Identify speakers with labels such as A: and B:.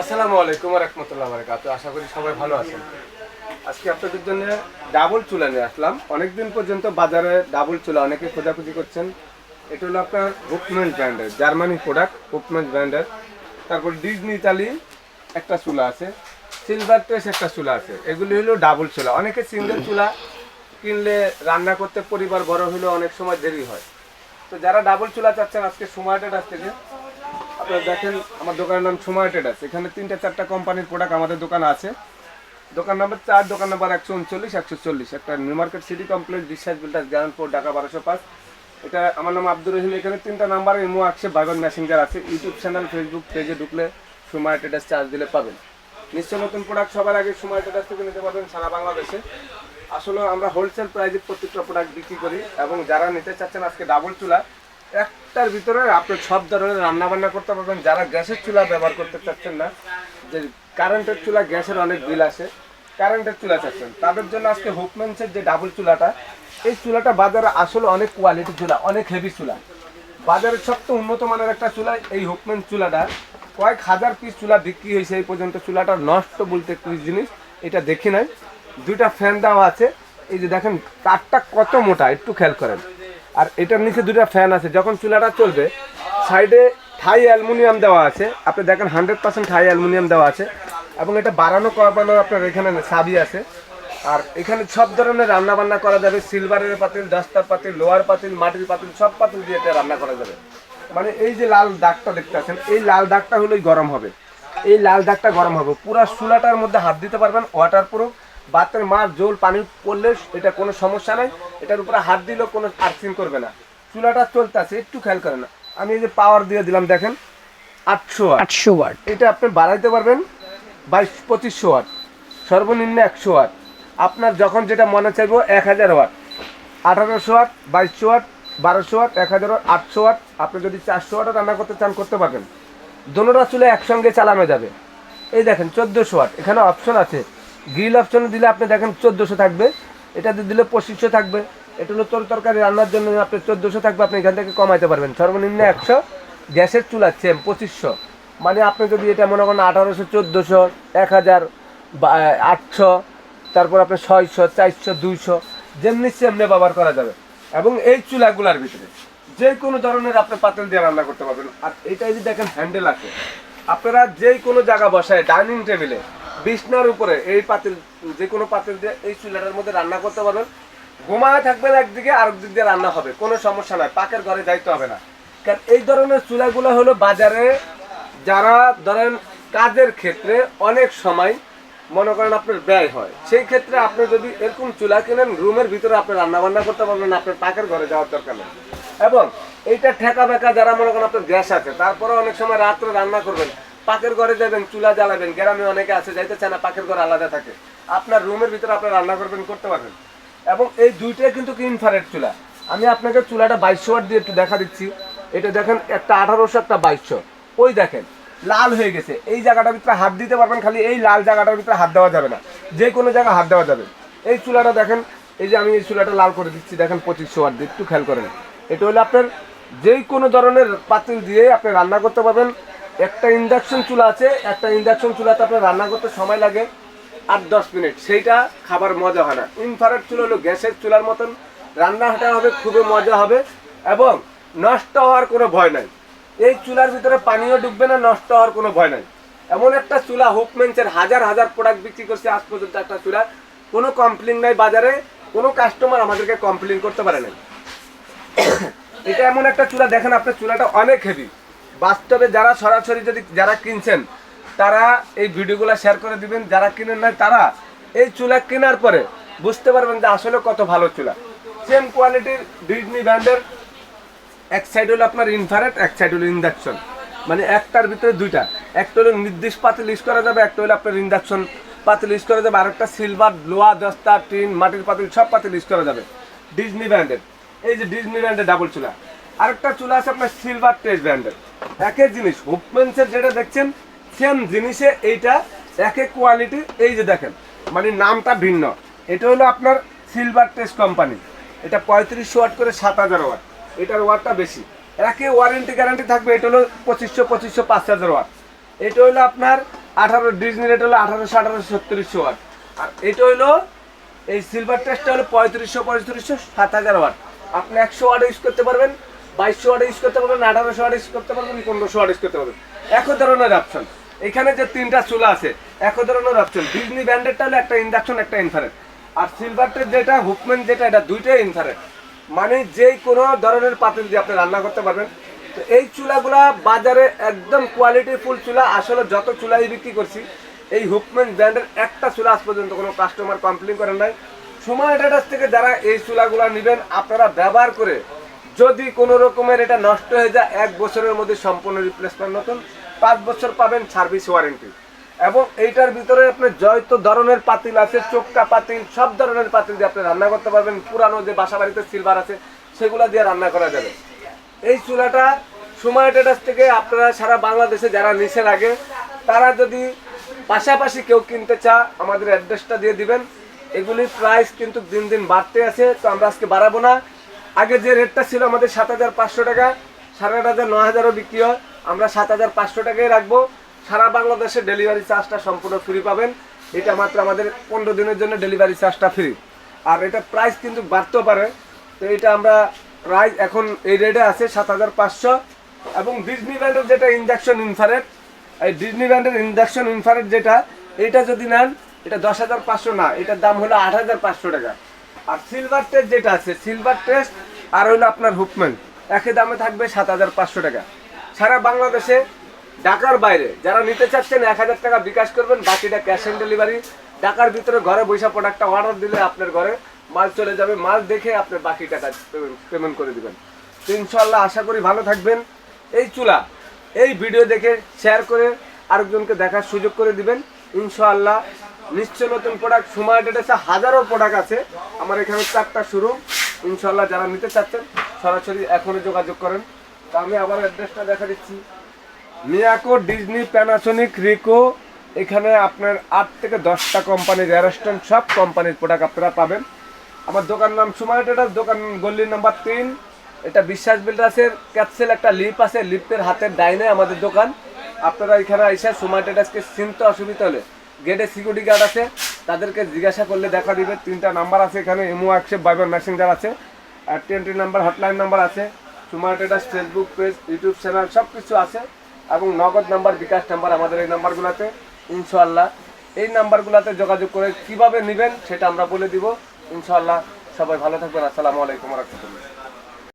A: আসসালামু আলাইকুম রহমতুল্লাহ বারকাত আশা করি সবাই ভালো আছেন। আজকে আপনাদের জন্য ডাবল চুলা নিয়ে আসলাম। অনেকদিন পর্যন্ত বাজারে ডাবল চুলা অনেকে খোঁজাখুঁজি করছেন। এটা হলো আপনার হুকমেন্ট ব্র্যান্ডের, জার্মানি প্রোডাক্ট, হুকমেন্ট ব্র্যান্ডের। তারপর ডিজনি ইতালি একটা চুলা আছে, সিলভার ট্রেস একটা চুলা আছে। এগুলি হলো ডাবল চুলা। অনেকে সিঙ্গেল চুলা কিনলে রান্না করতে পরিবার বড় হলেও অনেক সময় দেরি হয়। তো যারা ডাবল চুলা চাচ্ছেন, আজকে সময়টা থেকে আপনারা দেখেন, আমার দোকানের নাম সময় ট্রেডার্স। এখানে তিনটা, চারটা কোম্পানির প্রোডাক্ট আমাদের দোকান আছে। দোকান নাম্বার চার, দোকান নাম্বার একশো উনচল্লিশ, একশো চল্লিশ। একটা new market city complex Biswas builders গ্রাউন্ডপুর Dhaka বারোশো পাঁচ। এটা আমার নাম আব্দুর রহিম। এখানে তিনটা নাম্বার ইমো আছে বাইবন মেসেঞ্জার আছে। ইউটিউব চ্যানেল ফেসবুক পেজে ঢুকলে সময় ট্রেডার্স চার্জ দিলে পাবেন। নিশ্চয় নতুন প্রোডাক্ট সবার আগে সময় ট্রেডার্স থেকে নিতে পারবেন সারা বাংলাদেশে। আসলে আমরা হোলসেল প্রাইজে প্রত্যেকটা প্রোডাক্ট বিক্রি করি এবং যারা নিতে চাচ্ছেন আজকে ডাবল চুলা একটার ভিতরে আপনি সব ধরনের রান্না বান্না করতে পারবেন। যারা গ্যাসের চুলা ব্যবহার করতে চাচ্ছেন না, যে কারেন্টের চুলা, গ্যাসের অনেক বিল আসে কারেন্টের চুলা চাচ্ছেন, তাদের জন্য আজকে হুকমেন্সের যে ডাবল চুলাটা, এই চুলাটা বাজারে আসলে অনেক কোয়ালিটি চুলা, অনেক হেভি চুলা। বাজারের সবচেয়ে উন্নত মানের একটা চুলা, এই হুকমেন চুলাটা। কয়েক হাজার পিস চুলা বিক্রি হয়েছে এই পর্যন্ত। চুলাটা নষ্ট বলতে কি জিনিস, এটা দেখি নাই। দুইটা ফ্যান দেওয়া আছে। এই যে দেখেন তারটা কত মোটা, একটু খেয়াল করেন। আর এটার নিচে দুটা ফ্যান আছে, যখন চুলাটা চলবে, সাইডে থাই অ্যালুমিনিয়াম দেওয়া আছে। আপনি দেখেন, হান্ড্রেড পার্সেন্ট থাই অ্যালুমিনিয়াম দেওয়া আছে। এবং এটা বাড়ানো কমানো আপনার এখানে সাবি আছে। আর এখানে সব ধরনের রান্না বান্না করা যাবে। সিলভারের পাতিল ডাস্টার পাতিল, লোহার পাতিল, মাটির পাতিল, সব পাতিল দিয়ে এটা রান্না করা যাবে। মানে এই যে লাল দাগটা দেখতে পাচ্ছেন, এই লাল দাগটা হলেই গরম হবে। এই লাল দাগটা গরম হবে। পুরা চুলাটার মধ্যে হাত দিতে পারবেন ওয়াটার প্রুফ বাতের মার জল, পানি পড়লে এটা কোনো সমস্যা নাই। এটার উপরে হাত দিলেও কোনো আর্থিং করবে না। চুলাটা চলতেছে একটু খেয়াল করে না। আমি এই যে পাওয়ার দিয়ে দিলাম দেখেন আটশো ওয়াট
B: আটশো ওয়াট
A: এটা আপনি বাড়াইতে পারবেন বাইশ পঁচিশশো ওয়াট সর্বনিম্ন একশো ওয়াট আপনার যখন যেটা মনে চাইব এক হাজার ওয়াট আঠারোশো ওয়াট বাইশশো ওয়াট বারোশো ওয়াট এক হাজার আটশো ওয়াট আটশো ওয়াট আপনি যদি চারশো ওয়াটও রান্না করতে চান করতে পারবেন। দোনোটা চুলে একসঙ্গে চালানো যাবে। এই দেখেন চোদ্দোশো ওয়াট এখানে অপশন আছে। গ্রিল অপশন দিলে আপনি দেখেন চোদ্দোশো থাকবে। এটাতে দিলে পঁচিশশো থাকবে। এটা হলো তোর তরকারি রান্নার জন্য আপনি চোদ্দোশো থাকবে, আপনি এখান থেকে কমাইতে পারবেন। সর্বনিম্ন একশো, গ্যাসের চুলা সেম পঁচিশশো। মানে আপনি যদি এটা মনে করেন আঠারোশো, চোদ্দোশো, এক হাজার, বা আটশো, তারপর আপনার ছয়শো, চারশো, দুইশো, যেমনি সেমনি ব্যবহার করা যাবে। এবং এই চুলাগুলার ভিতরে যে কোনো ধরনের আপনি পাতিল দিয়ে রান্না করতে পারবেন। আর এটাই যদি দেখেন হ্যান্ডেল আছে। আপনারা যে কোনো জায়গা বসায় ডাইনিং টেবিলে বিছনার উপরে, এই পাতিল, যে কোনো পাতিল দিয়ে এই চুলাটার মধ্যে রান্না করতে পারবেন। ঘুমায় থাকবেন একদিকে আর দিক দিয়ে রান্না হবে, কোনো সমস্যা নাই, পাকের ঘরে যাইতে হবে না। কারণ এই ধরনের চুলাগুলো হলো বাজারে যারা ধরেন কাজের ক্ষেত্রে অনেক সময় মনে করেন আপনার ব্যয় হয়, সেই ক্ষেত্রে আপনি যদি এরকম চুলা কিনেন, রুমের ভিতরে আপনি রান্না বান্না করতে পারবেন আপনার পাকের ঘরে যাওয়ার দরকার নেই। এবং এইটা ঠেকা বেকা যারা মনে করেন আপনার গ্যাস আছে তারপরে অনেক সময় রাত্রে রান্না করবেন পাকের ঘরে যাবেন, চুলা জ্বালাবেন, গ্রামে অনেকে আছে যাইতে চায় না, পাকের ঘর আলাদা থাকে। আপনার রুমের ভিতরে আপনি রান্না করবেন, করতে পারবেন। এবং এই দুইটাই কিন্তু ইনফারেট চুলা। আমি আপনাকে চুলাটা বাইশশো ওয়াট দিয়ে একটু দেখা দিচ্ছি। এটা দেখেন, একটা আঠারোশো একটা বাইশশো ওই দেখেন, লাল হয়ে গেছে। এই জায়গাটার ভিতরে হাত দিতে পারবেন, খালি এই লাল জায়গাটার ভিতরে হাত দেওয়া যাবে না। যে কোনো জায়গায় হাত দেওয়া যাবে। এই চুলাটা দেখেন, এই যে আমি এই চুলাটা লাল করে দিচ্ছি, দেখেন পঁচিশশো ওয়াট দিয়ে। একটু খেয়াল করেন। এটা হলো আপনার যে কোনো ধরনের পাতিল দিয়ে আপনি রান্না করতে পারবেন। একটা ইন্ডাকশন চুলা আছে, একটা ইন্ডাকশন চুলাতে আপনার রান্না করতে সময় লাগে আট দশ মিনিট। সেইটা খাবার মজা হয় না। ইনফারেট চুলা হলো গ্যাসের চুলার মতন। রান্নাটা হবে, খুবই মজা হবে এবং নষ্ট হওয়ার কোনো ভয় নাই। এই চুলার ভিতরে পানিও ডুববে না, নষ্ট হওয়ার কোনো ভয় নাই। এমন একটা চুলা হুকমেন্সের হাজার হাজার প্রোডাক্ট বিক্রি করছে, আজ পর্যন্ত একটা চুলা। কোনো কমপ্লেন নাই বাজারে, কোনো কাস্টমার আমাদেরকে কমপ্লেন করতে পারে নাই। এটা এমন একটা চুলা, দেখেন আপনার চুলাটা অনেক হেভি বাস্তবে যারা সরাসরি যদি যারা কিনছেন, তারা এই ভিডিওগুলো শেয়ার করে দিবেন। যারা কিনেন নাই, তারা এই চুলা কেনার পরে বুঝতে পারবেন যে আসলে কত ভালো চুলা। সেম কোয়ালিটির ডিজনি ব্র্যান্ডের এক সাইড হলো আপনার ইনফারেট এক সাইড হলো ইন্ডাকশন মানে একটার ভিতরে দুইটা। একটা হলো নির্দিষ্ট পাতিল ইউজ করা যাবে, একটা হলো আপনার ইন্ডাকশন পাতিল ইউজ করা যাবে, আরেকটা সিলভার লোহা, দস্তা টিন মাটির পাতিল, সব পাতিল ইউজ করা যাবে। ডিজনি ব্র্যান্ডের এই যে ডিজনি ব্র্যান্ডের ডাবল চুলা। আরেকটা চুলা আছে আপনার সিলভার টেস্ট ব্র্যান্ডের একই জিনিস হুপমেন্সের যেটা দেখছেন সেম জিনিসে এইটা একই কোয়ালিটি এই যে দেখেন মানে নামটা ভিন্ন। এটা হলো আপনার সিলভার টেস্ট কোম্পানি এটা পঁয়ত্রিশশো ওয়াট করে সাত হাজার ওয়াট। এটার ওয়াটটা বেশি। একই ওয়ারেন্টি গ্যারান্টি থাকবে, এটা হলো পঁচিশশো পঁচিশশো, পাঁচ হাজার ওয়াট। এটা হলো আপনার আঠারো, ডিজনি রেট হলো আঠারোশো আঠারোশো, ছত্রিশশো ওয়াট। আর এটা হলো, এই সিলভার টেস্টটা হলো পঁয়ত্রিশশো পঁয়ত্রিশশো, সাত হাজার ওয়াট। আপনি একশো ওয়াট ইউজ করতে পারবেন বাইশশো ওয়াট ইউজ করতে পারবেন, আঠারোশো ইউজ করতে পারবেন, পনেরোশো ইউজ করতে পারবেন। একই ধরনের অপশন এখানে যে তিনটা চুলা আছে, একই ধরনের অপশন ডিজনি ব্র্যান্ডেরটা হলো একটা ইন্ডাকশন একটা ইনফারেট আর সিলভারটের যেটা হুকম্যান যেটা, এটা দুইটাই ইনফারেট মানে যে কোনো ধরনের পাতিল দিয়ে আপনি রান্না করতে পারবেন। তো এই চুলাগুলা বাজারে একদম কোয়ালিটি ফুল চুলা। আসলে যত চুলাই বিক্রি করছি, এই হুকম্যান ব্র্যান্ডের একটা চুলা আজ পর্যন্ত কোনো কাস্টমার কমপ্লেন করেন নাই। সময় ডেটাস থেকে যারা এই চুলাগুলা নেবেন, আপনারা ব্যবহার করে যদি কোনো রকমের এটা নষ্ট হয়ে যায়, এক বছরের মধ্যে সম্পূর্ণ রিপ্লেসমেন্ট নতুন, পাঁচ বছর পাবেন সার্ভিস ওয়ারেন্টি এবং এইটার ভিতরে আপনি যত ধরনের পাতিল আছে চোখটা পাতিল, সব ধরনের পাতিল দিয়ে আপনি রান্না করতে পারবেন। পুরানো যে বাসা বাড়িতে সিলভার আছে, সেগুলো দিয়ে রান্না করা যাবে। এই চুলাটা সময় টেটাস থেকে আপনারা সারা বাংলাদেশে যারা নিচে লাগে তারা যদি পাশাপাশি কেউ কিনতে চা আমাদের অ্যাড্রেসটা দিয়ে দিবেন। এগুলির প্রাইস কিন্তু দিন দিন বাড়তে আছে, তো আমরা আজকে বাড়াবো না। আগে যে রেটটা ছিল আমাদের সাত হাজার পাঁচশো টাকা, সাড়ে আট হাজার ন হাজারও বিক্রি হয়। আমরা সাত হাজার পাঁচশো টাকাই রাখব। সারা বাংলাদেশে ডেলিভারি চার্জটা সম্পূর্ণ ফ্রি পাবেন। এটা মাত্র আমাদের পনেরো দিনের জন্য ডেলিভারি চার্জটা ফ্রি আর এটা প্রাইস কিন্তু বাড়তেও পারে। তো এটা আমরা প্রাইস এখন এই রেটে আছে সাত হাজার পাঁচশো। এবং ডিজনি ব্র্যান্ডের যেটা ইন্ডাকশন ইনফারেট এই ডিজনি ব্র্যান্ডের ইন্ডাকশন ইনফারেট যেটা, এটা যদি নেন, এটা দশ হাজার পাঁচশো না, এটার দাম হলো আট হাজার পাঁচশো টাকা। আর সিলভার টেস্ট যেটা আছে সিলভার টেস্ট আর হলো আপনার হুকম্যান একই দামে থাকবে সাত হাজার পাঁচশো টাকা। সারা বাংলাদেশে, ঢাকার বাইরে, যারা নিতে চাচ্ছেন এক হাজার টাকা বিকাশ করবেন, বাকিটা ক্যাশ অন ডেলিভারি ঢাকার ভিতরে ঘরে বৈশা প্রোডাক্টটা অর্ডার দিলে আপনার ঘরে মাল চলে যাবে। মাল দেখে আপনি বাকি টাকা পেমেন্ট করে দিবেন। তো ইনশাল্লাহ আশা করি ভালো থাকবেন। এই চুলা, এই ভিডিও দেখে শেয়ার করে আরেকজনকে দেখার সুযোগ করে দিবেন। ইনশাআল্লাহ নিশ্চয় নতুন প্রোডাক্ট সময় ডেটেছে হাজারো প্রোডাক্ট আছে। আমার এখানে চারটা শুরু ইনশাল্লাহ যারা নিতে চাচ্ছেন, সরাসরি এখনই যোগাযোগ করেন। তো আমি আবার অ্যাড্রেসটা দেখা দিচ্ছি। মিয়াকো, ডিজনি প্যানাসোনিক রিকো এখানে আপনার আট থেকে দশটা কোম্পানির রেস্টুরেন্ট সব কোম্পানির প্রোডাক্ট আপনারা পাবেন। আমার দোকান নাম সুমাই ট্রেডার্স দোকান গল্লি নাম্বার তিন। এটা বিশ্বাস বিল্ডার্সের ক্যাপসেল একটা লিপ আছে লিফটের হাতের ডাইনে আমাদের দোকান। আপনারা এখানে এসে সুমাই ট্রেডার্সকে চিনতে অসুবিধা হলে গেটে সিকিউরিটি গার্ড আছে, তাদেরকে জিজ্ঞাসা করলে দেখা দিবে। তিনটা নাম্বার আছে এখানে, এমও অ্যাকসেপ বাইবার মেসেঞ্জার আছে, আর টোয়েন্টি নাম্বার হটলাইন নাম্বার আছে, সুমাই traders Facebook page YouTube channel সব কিছু আছে, এবং নগদ নাম্বার বিকাশ নাম্বার আমাদের এই নাম্বারগুলোতে ইনশাআল্লাহ। এই নাম্বারগুলোতে যোগাযোগ করে কীভাবে নেবেন সেটা আমরা বলে দিব। ইনশাআল্লাহ, সবাই ভালো থাকবেন। আসসালামু আলাইকুম রহমতুল্লাহ।